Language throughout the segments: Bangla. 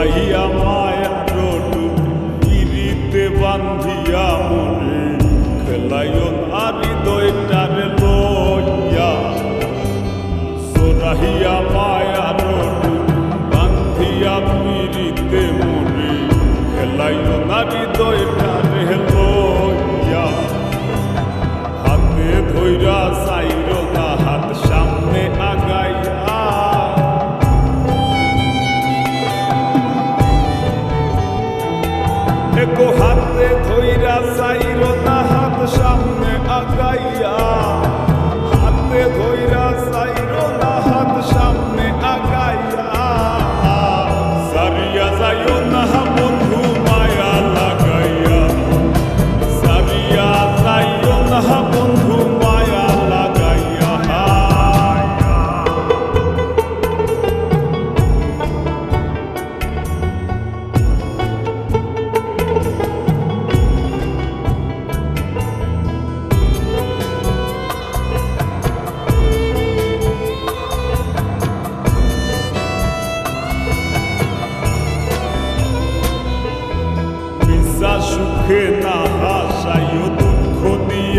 চাহিয়া মায়ের রটু ইরিতে বান্ধিয়া মনে। খেলায়ন আর হৃদয়টার লইয়া। সোরাহিয়া মায়ের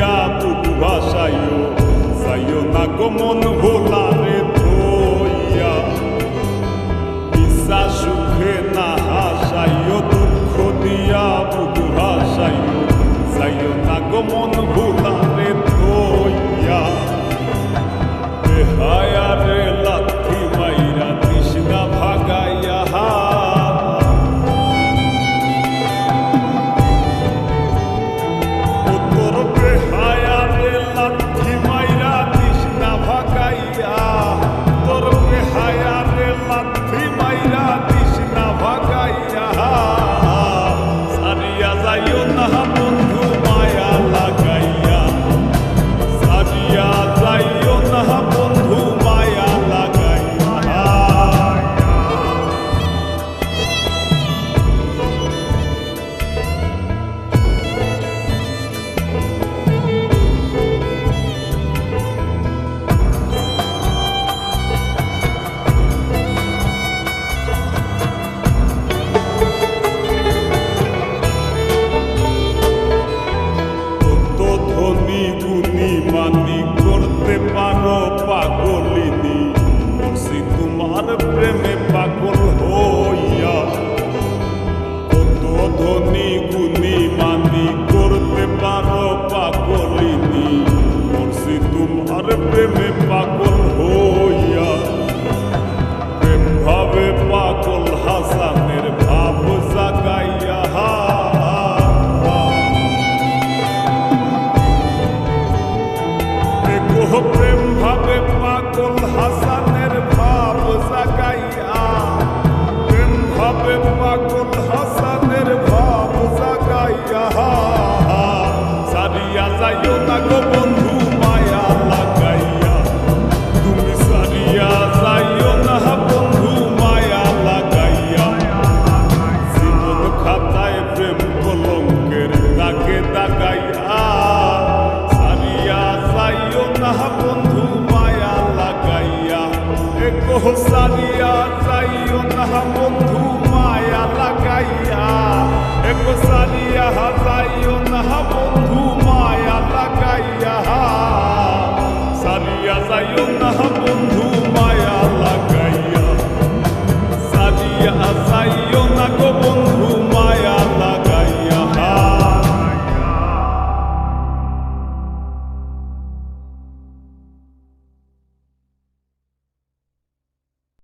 Tutu Vasayo, Sayo na como no পূর্ণিমাতে hope